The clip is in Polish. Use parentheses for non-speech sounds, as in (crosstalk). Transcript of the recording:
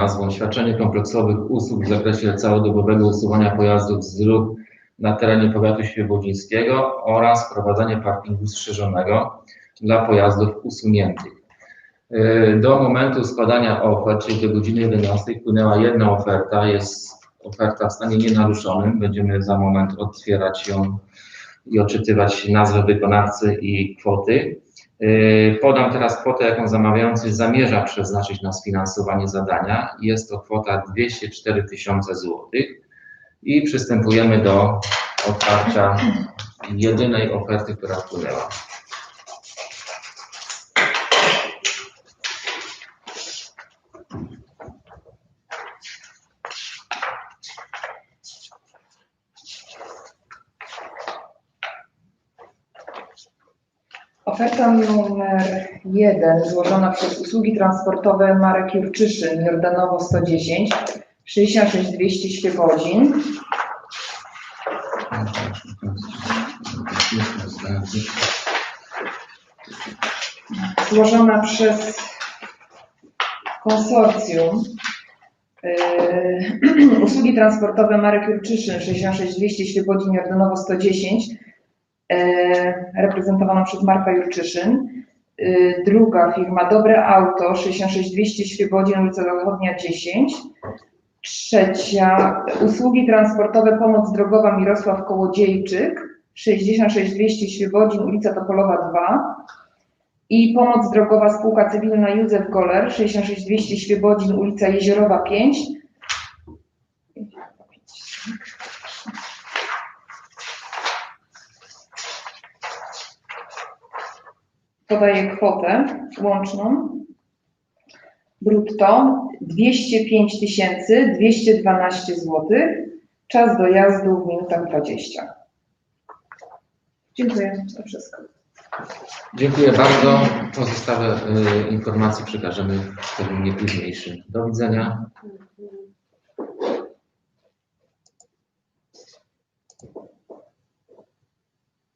nazwą Świadczenie kompleksowych usług w zakresie całodobowego usuwania pojazdów z dróg na terenie powiatu świebodzińskiego oraz prowadzenie parkingu strzeżonego dla pojazdów usuniętych. Yy, Do momentu składania ofert, czyli do godziny 11, wpłynęła jedna oferta, jest oferta w stanie nienaruszonym. Będziemy za moment otwierać ją i odczytywać nazwę wykonawcy i kwoty. Yy, Podam teraz kwotę, jaką zamawiający zamierza przeznaczyć na sfinansowanie zadania. Jest to kwota 204 tysiące złotych i przystępujemy do otwarcia jedynej oferty, która wpłynęła. Oferta numer jeden złożona przez usługi transportowe Marek Jurczyszyn, Jordanowo 110, 66 200 Świebodzin. Złożona przez konsorcjum yy, (clears throat) usługi transportowe Marek Jurczyszyn, 66 200 Świebodzin, Jordanowo 110, e, reprezentowaną przez Marka Jurczyszyn. Y, Druga firma Dobre Auto 66200 Świebodzin, ulica Zachodnia 10. Trzecia usługi transportowe Pomoc Drogowa Mirosław Kołodziejczyk 66200 Świebodzin, ulica Topolowa 2. I Pomoc Drogowa Spółka Cywilna Józef Goler 66200 Świebodzin, ulica Jeziorowa 5. podaję kwotę łączną brutto 205 212 zł. Czas dojazdu w minutach 20. Dziękuję za wszystko. Dziękuję bardzo. Pozostałe y, informacje przekażemy w terminie późniejszym. Do widzenia. Mhm.